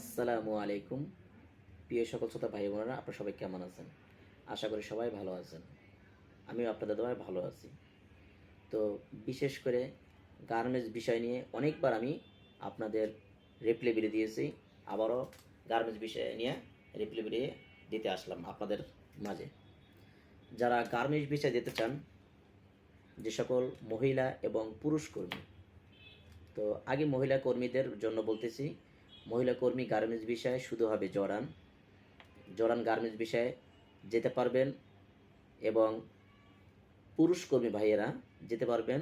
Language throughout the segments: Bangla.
আসসালামু আলাইকুম। প্রিয় সকল শ্রোতা ভাই বোনেরা আপনারা সবাই কেমন আছেন? আশা করি সবাই ভালো আছেন। আমিও আপনাদের দোয়ায় ভালো আছি। তো বিশেষ করে গার্মেন্টস বিষয় নিয়ে অনেকবার আমি আপনাদের রিপ্লাই ভিডিও দিয়েছি, আবারও গার্মেন্টস বিষয় নিয়ে রিপ্লাই ভিডিও দিতে আসলাম আপনাদের মাঝে। যারা গার্মেন্টস বিষয় দিতে চান, যে সকল মহিলা এবং পুরুষ কর্মী, তো আগে মহিলা কর্মীদের জন্য বলতেছি মহিলা কর্মী গার্মেন্টস বিষয়ে শুধু হবে জরান। জরান গার্মেন্টস বিষয়ে যেতে পারবেন এবং পুরুষ কর্মী ভাইয়েরা যেতে পারবেন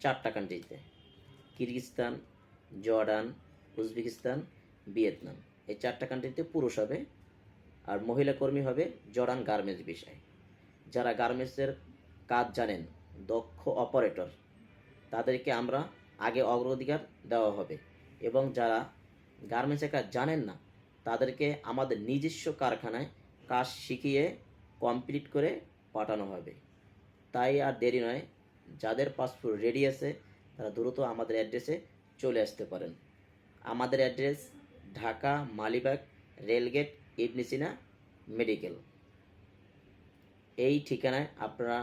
চারটা কান্ট্রিতে কিরগিস্তান, জর্ডান, উজবেকিস্তান, ভিয়েতনাম। এই চারটা কান্ট্রিতে পুরুষ হবে আর মহিলা কর্মী হবে জর্ডান গার্মেন্টস বিষয়। যারা গার্মেন্টসের কাজ জানেন, দক্ষ অপারেটর তাদেরকে আমরা আগে অগ্রাধিকার দেওয়া হবে এবং যারা গার্মেন্টসের কাজ জানেন না, তাদেরকে আমাদের নিজস্ব কারখানায় কাজ শিখিয়ে কমপ্লিট করে পাঠানো হবে। তাই আর দেরি নয়, যাদের পাসপোর্ট রেডি আছে, তারা দ্রুত আমাদের অ্যাড্রেসে চলে আসতে পারেন। আমাদের address Dhaka, Malibagh, rail gate Ibn Sina medical এই ঠিকানায় আপনারা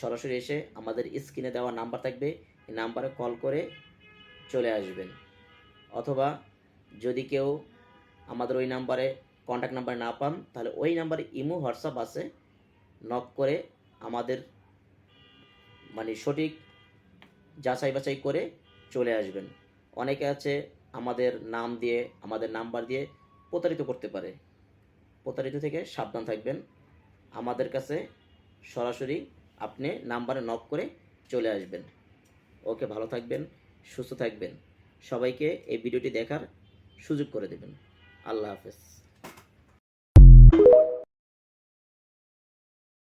সরাসরি এসে আমাদের স্ক্রিনে দেওয়া নাম্বার থাকবে, এই নাম্বারে কল করে চলে আসবেন। অথবা যদি কেউ আমাদের ওই নাম্বারে কন্ট্যাক্ট নাম্বার না পান, তাহলে ওই নাম্বারে ইমো, হোয়াটসঅ্যাপ আছে। নক করে আমাদের মানে সঠিক যাচাই বাছাই করে চলে আসবেন। অনেকে আছে আমাদের নাম দিয়ে, আমাদের নাম্বার দিয়ে প্রতারিত করতে পারে। প্রতারিত থেকে সাবধান থাকবেন। আমাদের কাছে সরাসরি আপনি নাম্বারে নক করে চলে আসবেন। ওকে, ভালো থাকবেন, সুস্থ থাকবেন। সবাইকে এই ভিডিওটি দেখার সুযোগ করে দেবেন। আল্লাহ হাফেজ।